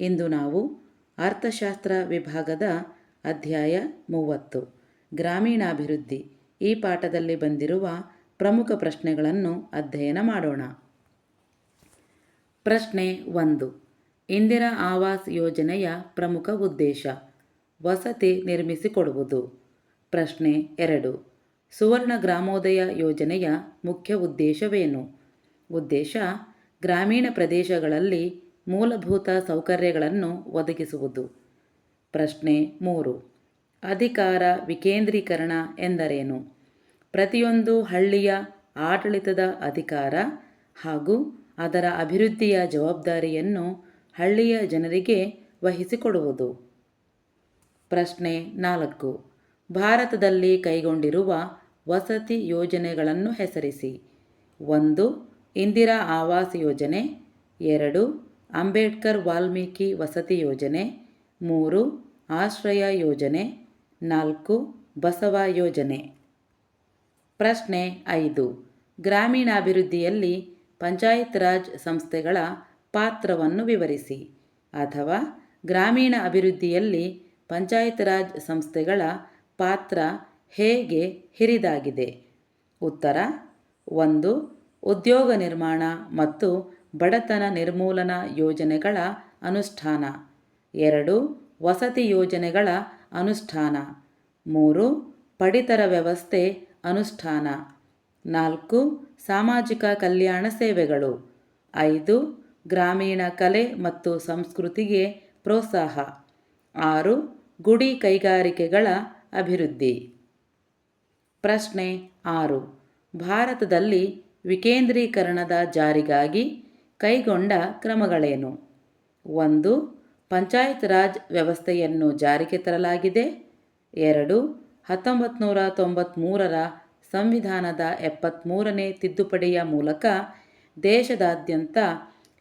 ಇಂದು ನಾವು ಅರ್ಥಶಾಸ್ತ್ರ ವಿಭಾಗದ ಅಧ್ಯಾಯ ಮೂವತ್ತು, ಗ್ರಾಮೀಣಾಭಿವೃದ್ಧಿ. ಈ ಪಾಠದಲ್ಲಿ ಬಂದಿರುವ ಪ್ರಮುಖ ಪ್ರಶ್ನೆಗಳನ್ನು ಅಧ್ಯಯನ ಮಾಡೋಣ. ಪ್ರಶ್ನೆ ಒಂದು, ಇಂದಿರಾ ಆವಾಸ್ ಯೋಜನೆಯ ಪ್ರಮುಖ ಉದ್ದೇಶ, ವಸತಿ ನಿರ್ಮಿಸಿಕೊಡುವುದು. ಪ್ರಶ್ನೆ ಎರಡು, ಸುವರ್ಣ ಗ್ರಾಮೋದಯ ಯೋಜನೆಯ ಮುಖ್ಯ ಉದ್ದೇಶವೇನು? ಉದ್ದೇಶ, ಗ್ರಾಮೀಣ ಪ್ರದೇಶಗಳಲ್ಲಿ ಮೂಲಭೂತ ಸೌಕರ್ಯಗಳನ್ನು ಒದಗಿಸುವುದು. ಪ್ರಶ್ನೆ ಮೂರು. ಅಧಿಕಾರ ವಿಕೇಂದ್ರೀಕರಣ ಎಂದರೇನು? ಪ್ರತಿಯೊಂದು ಹಳ್ಳಿಯ ಆಡಳಿತದ ಅಧಿಕಾರ ಹಾಗೂ ಅದರ ಅಭಿವೃದ್ಧಿಯ ಜವಾಬ್ದಾರಿಯನ್ನು ಹಳ್ಳಿಯ ಜನರಿಗೆ ವಹಿಸಿಕೊಡುವುದು. ಪ್ರಶ್ನೆ ನಾಲ್ಕು. ಭಾರತದಲ್ಲಿ ಕೈಗೊಂಡಿರುವ ವಸತಿ ಯೋಜನೆಗಳನ್ನು ಹೆಸರಿಸಿ. ಒಂದು, ಇಂದಿರಾ ಆವಾಸ್ ಯೋಜನೆ. ಎರಡು ಅಂಬೇಡ್ಕರ್ ವಾಲ್ಮೀಕಿ ವಸತಿ ಯೋಜನೆ, ಮೂರು, ಆಶ್ರಯ ಯೋಜನೆ, ನಾಲ್ಕು, ಬಸವ ಯೋಜನೆ. ಪ್ರಶ್ನೆ ಐದು, ಗ್ರಾಮೀಣಾಭಿವೃದ್ಧಿಯಲ್ಲಿ ಪಂಚಾಯತ್ ರಾಜ್ ಸಂಸ್ಥೆಗಳ ಪಾತ್ರವನ್ನು ವಿವರಿಸಿ. ಅಥವಾ, ಗ್ರಾಮೀಣ ಅಭಿವೃದ್ಧಿಯಲ್ಲಿ ಪಂಚಾಯತ್ ರಾಜ್ ಸಂಸ್ಥೆಗಳ ಪಾತ್ರ ಹೇಗೆ ಹಿರಿದಾಗಿದೆ? ಉತ್ತರ, ಒಂದು, ಉದ್ಯೋಗ ನಿರ್ಮಾಣ ಮತ್ತು ಬಡತನ ನಿರ್ಮೂಲನಾ ಯೋಜನೆಗಳ ಅನುಷ್ಠಾನ. ಎರಡು, ವಸತಿ ಯೋಜನೆಗಳ ಅನುಷ್ಠಾನ. ಮೂರು, ಪಡಿತರ ವ್ಯವಸ್ಥೆ ಅನುಷ್ಠಾನ. ನಾಲ್ಕು, ಸಾಮಾಜಿಕ ಕಲ್ಯಾಣ ಸೇವೆಗಳು. ಐದು, ಗ್ರಾಮೀಣ ಕಲೆ ಮತ್ತು ಸಂಸ್ಕೃತಿಗೆ ಪ್ರೋತ್ಸಾಹ. ಆರು, ಗುಡಿ ಕೈಗಾರಿಕೆಗಳ ಅಭಿವೃದ್ಧಿ. ಪ್ರಶ್ನೆ ಆರು, ಭಾರತದಲ್ಲಿ ವಿಕೇಂದ್ರೀಕರಣದ ಜಾರಿಗಾಗಿ ಕೈಗೊಂಡ ಕ್ರಮಗಳೇನು? ಒಂದು ಪಂಚಾಯತ್ ರಾಜ್ ವ್ಯವಸ್ಥೆಯನ್ನು ಜಾರಿಗೆ ತರಲಾಗಿದೆ. ಎರಡು ಹತ್ತೊಂಬತ್ತು ನೂರ ತೊಂಬತ್ತ್ಮೂರರ ಸಂವಿಧಾನದ ಎಪ್ಪತ್ತ್ಮೂರನೇ ತಿದ್ದುಪಡಿಯ ಮೂಲಕ ದೇಶದಾದ್ಯಂತ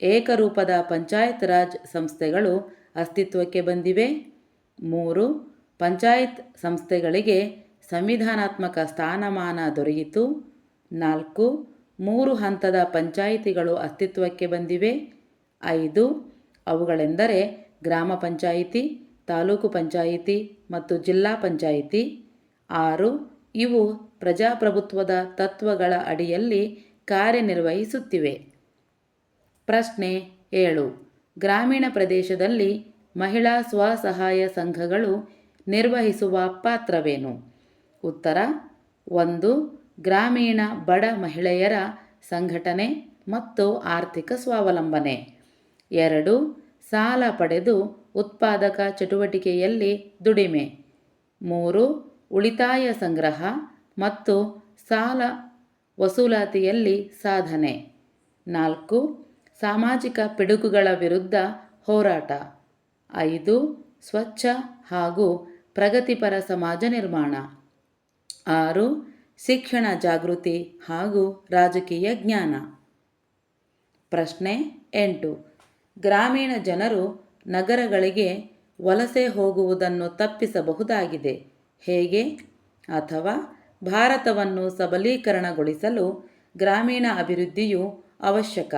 ಏಕರೂಪದ ಪಂಚಾಯತ್ ರಾಜ್ ಸಂಸ್ಥೆಗಳು ಅಸ್ತಿತ್ವಕ್ಕೆ ಬಂದಿವೆ. ಮೂರು, ಪಂಚಾಯತ್ ಸಂಸ್ಥೆಗಳಿಗೆ ಸಂವಿಧಾನಾತ್ಮಕ ಸ್ಥಾನಮಾನ ದೊರೆಯಿತು. ನಾಲ್ಕು ಮೂರು ಹಂತದ ಪಂಚಾಯಿತಿಗಳು ಅಸ್ತಿತ್ವಕ್ಕೆ ಬಂದಿವೆ. ಐದು, ಅವುಗಳೆಂದರೆ ಗ್ರಾಮ ಪಂಚಾಯಿತಿ, ತಾಲೂಕು ಪಂಚಾಯಿತಿ ಮತ್ತು ಜಿಲ್ಲಾ ಪಂಚಾಯಿತಿ. ಆರು, ಇವು ಪ್ರಜಾಪ್ರಭುತ್ವದ ತತ್ವಗಳ ಅಡಿಯಲ್ಲಿ ಕಾರ್ಯನಿರ್ವಹಿಸುತ್ತಿವೆ. ಪ್ರಶ್ನೆ ಏಳು, ಗ್ರಾಮೀಣ ಪ್ರದೇಶದಲ್ಲಿ ಮಹಿಳಾ ಸ್ವಸಹಾಯ ಸಂಘಗಳು ನಿರ್ವಹಿಸುವ ಪಾತ್ರವೇನು? ಉತ್ತರ, ಒಂದು ಗ್ರಾಮೀಣ ಬಡ ಮಹಿಳೆಯರ ಸಂಘಟನೆ ಮತ್ತು ಆರ್ಥಿಕ ಸ್ವಾವಲಂಬನೆ. ಎರಡು, ಸಾಲ ಪಡೆದು ಉತ್ಪಾದಕ ಚಟುವಟಿಕೆಯಲ್ಲಿ ದುಡಿಮೆ. ಮೂರು, ಉಳಿತಾಯ ಸಂಗ್ರಹ ಮತ್ತು ಸಾಲ ವಸೂಲಾತಿಯಲ್ಲಿ ಸಾಧನೆ. ನಾಲ್ಕು, ಸಾಮಾಜಿಕ ಪಿಡುಗುಗಳ ವಿರುದ್ಧ ಹೋರಾಟ. ಐದು, ಸ್ವಚ್ಛ ಹಾಗೂ ಪ್ರಗತಿಪರ ಸಮಾಜ ನಿರ್ಮಾಣ. ಆರು ಶಿಕ್ಷಣ ಜಾಗೃತಿ ಹಾಗೂ ರಾಜಕೀಯ ಜ್ಞಾನ. ಪ್ರಶ್ನೆ ಎಂಟು. ಗ್ರಾಮೀಣ ಜನರು ನಗರಗಳಿಗೆ ವಲಸೆ ಹೋಗುವುದನ್ನು ತಪ್ಪಿಸಬಹುದಾಗಿದೆ. ಹೇಗೆ? ಅಥವಾ ಭಾರತವನ್ನು ಸಬಲೀಕರಣಗೊಳಿಸಲು ಗ್ರಾಮೀಣ ಅಭಿವೃದ್ಧಿಯು ಅವಶ್ಯಕ.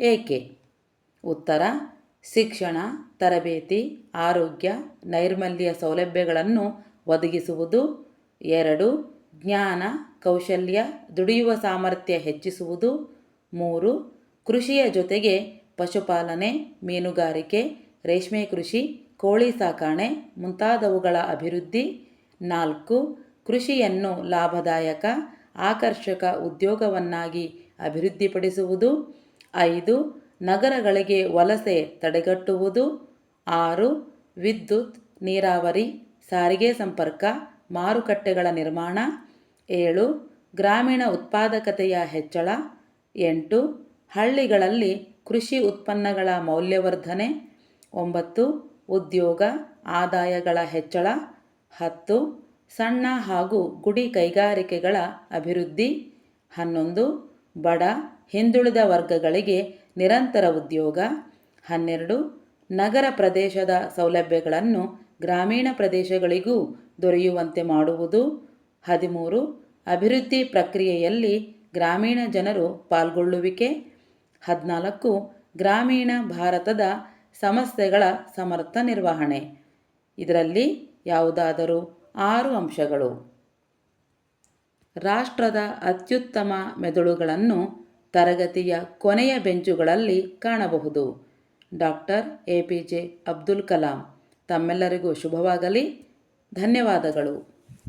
ಏಕೆ? ಉತ್ತರ. ಶಿಕ್ಷಣ, ತರಬೇತಿ, ಆರೋಗ್ಯ, ನೈರ್ಮಲ್ಯ ಸೌಲಭ್ಯಗಳನ್ನು ಒದಗಿಸುವುದು. ಎರಡು. ಜ್ಞಾನ, ಕೌಶಲ್ಯ, ದುಡಿಯುವ ಸಾಮರ್ಥ್ಯ ಹೆಚ್ಚಿಸುವುದು. ಮೂರು, ಕೃಷಿಯ ಜೊತೆಗೆ ಪಶುಪಾಲನೆ, ಮೀನುಗಾರಿಕೆ, ರೇಷ್ಮೆ ಕೃಷಿ, ಕೋಳಿ ಸಾಕಾಣೆ ಮುಂತಾದವುಗಳ ಅಭಿವೃದ್ಧಿ. ನಾಲ್ಕು, ಕೃಷಿಯನ್ನು ಲಾಭದಾಯಕ, ಆಕರ್ಷಕ ಉದ್ಯೋಗವನ್ನಾಗಿ ಅಭಿವೃದ್ಧಿಪಡಿಸುವುದು. ಐದು, ನಗರಗಳಿಗೆ ವಲಸೆ ತಡೆಗಟ್ಟುವುದು. ಆರು, ವಿದ್ಯುತ್, ನೀರಾವರಿ, ಸಾರಿಗೆ ಸಂಪರ್ಕ ಮಾರುಕಟ್ಟೆಗಳ ನಿರ್ಮಾಣ, ಏಳು, ಗ್ರಾಮೀಣ ಉತ್ಪಾದಕತೆಯ ಹೆಚ್ಚಳ, ಎಂಟು, ಹಳ್ಳಿಗಳಲ್ಲಿ ಕೃಷಿ ಉತ್ಪನ್ನಗಳ ಮೌಲ್ಯವರ್ಧನೆ, ಒಂಬತ್ತು, ಉದ್ಯೋಗ, ಆದಾಯಗಳ ಹೆಚ್ಚಳ, ಹತ್ತು, ಸಣ್ಣ ಹಾಗೂ ಗುಡಿ ಕೈಗಾರಿಕೆಗಳ ಅಭಿವೃದ್ಧಿ, ಹನ್ನೊಂದು, ಬಡ, ಹಿಂದುಳಿದ ವರ್ಗಗಳಿಗೆ ನಿರಂತರ ಉದ್ಯೋಗ, ಹನ್ನೆರಡು, ನಗರ ಪ್ರದೇಶದ ಸೌಲಭ್ಯಗಳನ್ನು ಗ್ರಾಮೀಣ ಪ್ರದೇಶಗಳಿಗೂ ದೊರೆಯುವಂತೆ ಮಾಡುವುದು. ಹದಿಮೂರು. ಅಭಿವೃದ್ಧಿ ಪ್ರಕ್ರಿಯೆಯಲ್ಲಿ ಗ್ರಾಮೀಣ ಜನರು ಪಾಲ್ಗೊಳ್ಳುವಿಕೆ. ಹದಿನಾಲ್ಕು. ಗ್ರಾಮೀಣ ಭಾರತದ ಸಮಸ್ಯೆಗಳ ಸಮರ್ಥ ನಿರ್ವಹಣೆ. ಇದರಲ್ಲಿ ಯಾವುದಾದರೂ ಆರು ಅಂಶಗಳು. ರಾಷ್ಟ್ರದ ಅತ್ಯುತ್ತಮ ಮೆದುಳುಗಳನ್ನು ತರಗತಿಯ ಕೊನೆಯ ಬೆಂಚುಗಳಲ್ಲಿ ಕಾಣಬಹುದು. Doctor A P J Abdul Kalam. ತಮ್ಮೆಲ್ಲರಿಗೂ ಶುಭವಾಗಲಿ. ಧನ್ಯವಾದಗಳು.